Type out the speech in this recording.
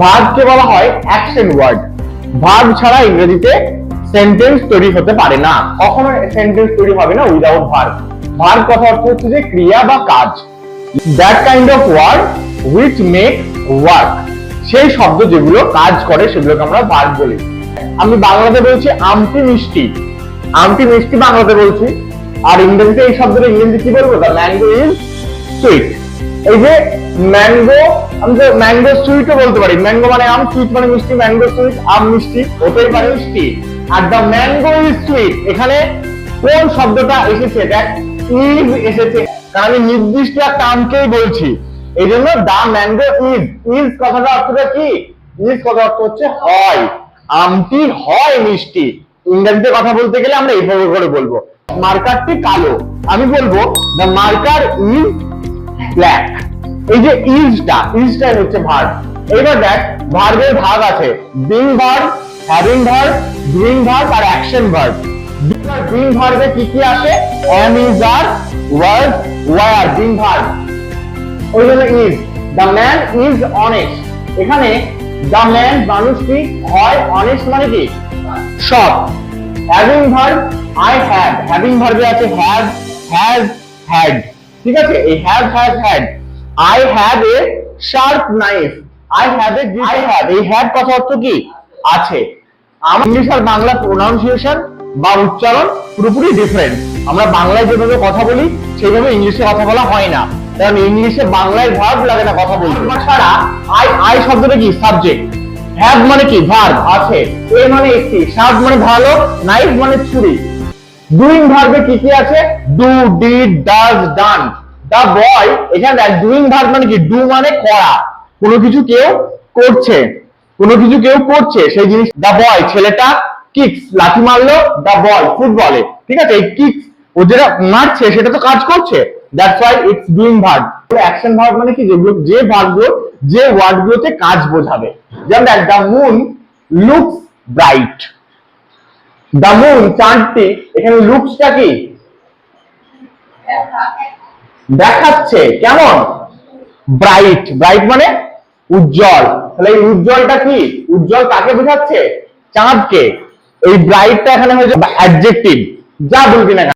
ভার্বকে বলা হয় action word verb ছাড়া ইংরেজিতে সেন্টেন্স তৈরি হতে পারে না। কখনো সেন্টেন্স তৈরি হবে না উইদাউট ভার্ব ভার্ব কথা অর্থ হচ্ছে যে ক্রিয়া বা কাজ। That kind of word which make work সেই শব্দ যেগুলো কাজ করে, সেগুলোকে আমরা ভার্ব বলি। আমি বাংলাতে বলছি আমটি মিষ্টি। আমটি মিষ্টি বাংলাতে বলছি। আর ইংরেজিতে এই শব্দটা ইংরেজি কি বলব? দ্য ম্যাঙ্গো ইজ সুইট এই যে ম্যাঙ্গো আমি তো ম্যাঙ্গো সুইটও বলতে পারি। ম্যাঙ্গো মানে আম সুইট মানে মিষ্টি ম্যাঙ্গো সুইট আম, মিষ্টি, হতেই পারে মিষ্টি। আর দ্য ম্যাঙ্গো ইজ সুইট এখানে কোন শব্দটা এসেছে? দেখ ইজ এসেছে। কারণ আমি নির্দিষ্ট একটা আমকেই বলছি। এই জন্য দা ম্যাঙ্গো ইজ ইজ কথাটা অর্থটা কি? ইজ কথা অর্থ হচ্ছে হয়। আমটি হয় মিষ্টি। ইংরেজিতে কথা বলতে গেলে আমরা এইভাবে করে বলব। মার্কারটি কালো। আমি বলব দ্য মার্কার ইজ ব্ল্যাক এই যে ইজটা ইজটা হচ্ছে ভার্ব এবার দেখ ভার্বের ভাগ আছে। Being verb having verb doing verb আর অ্যাকশন ভার্ব বিং ভার্বে কি কি আসে? এম ইজ আর ওয়ার্ড ওয়ার বিং ভার্ব ওই জন্য is the man is honest এখানে দ্য ম্যান মানুষটি হয় অনেস্ট মানে কি? সৎ। Having verb I have having ভার্বে আছে হ্যাভ হ্যাজ হ্যাড ঠিক আছে? এই have has had I have a sharp knife I have a I have এই হ্যাভ কথা অর্থ কি? আছে। আমার ইংলিশ আর বাংলা প্রোনাউন্সিয়েশন বা উচ্চারণ পুরোপুরি ডিফারেন্ট আমরা বাংলায় যেভাবে কথা বলি সেইভাবে ইংলিশে কথা বলা হয় না। কারণ ইংলিশে বাংলায় ভার্ব লাগে না কথা বলতে। ছাড়া আই আই শব্দটা কি? সাবজেক্ট হ্যাভ মানে কি? ভার্ব আছে। এ মানে একটি। শার্প মানে ভালো নাইফ মানে ছুরি। ডুইং ভার্বে কি কি আছে? Do did does done the boy এখানে দেখ ডুইং ভার্ব মানে কি? ডু মানে করা। কোনো কিছু কেউ করছে। কোনো কিছু কেউ করছে। সেই জিনিস দা বয় ছেলেটা কিক্স লাঠি মারলো দা বয় ফুটবলে ঠিক আছে? এই কিক্স ও যেটা মারছে, সেটা তো কাজ করছে। That's why it's doing verb action verb মানে কি? যেগুলো যে ভার্বগুলো যে ওয়ার্ডগুলোতে কাজ বোঝাবে। যেমন দেখ the moon looks bright the moon চাঁদটি, এখানে লুকসটা কি? দেখাচ্ছে কেমন? ব্রাইট ব্রাইট মানে উজ্জ্বল। তাহলে এই উজ্জ্বলটা কি? উজ্জ্বল কাকে বোঝাচ্ছে? চাঁদকে। এই ব্রাইটটা এখানে হয়েছে যা বলবি না।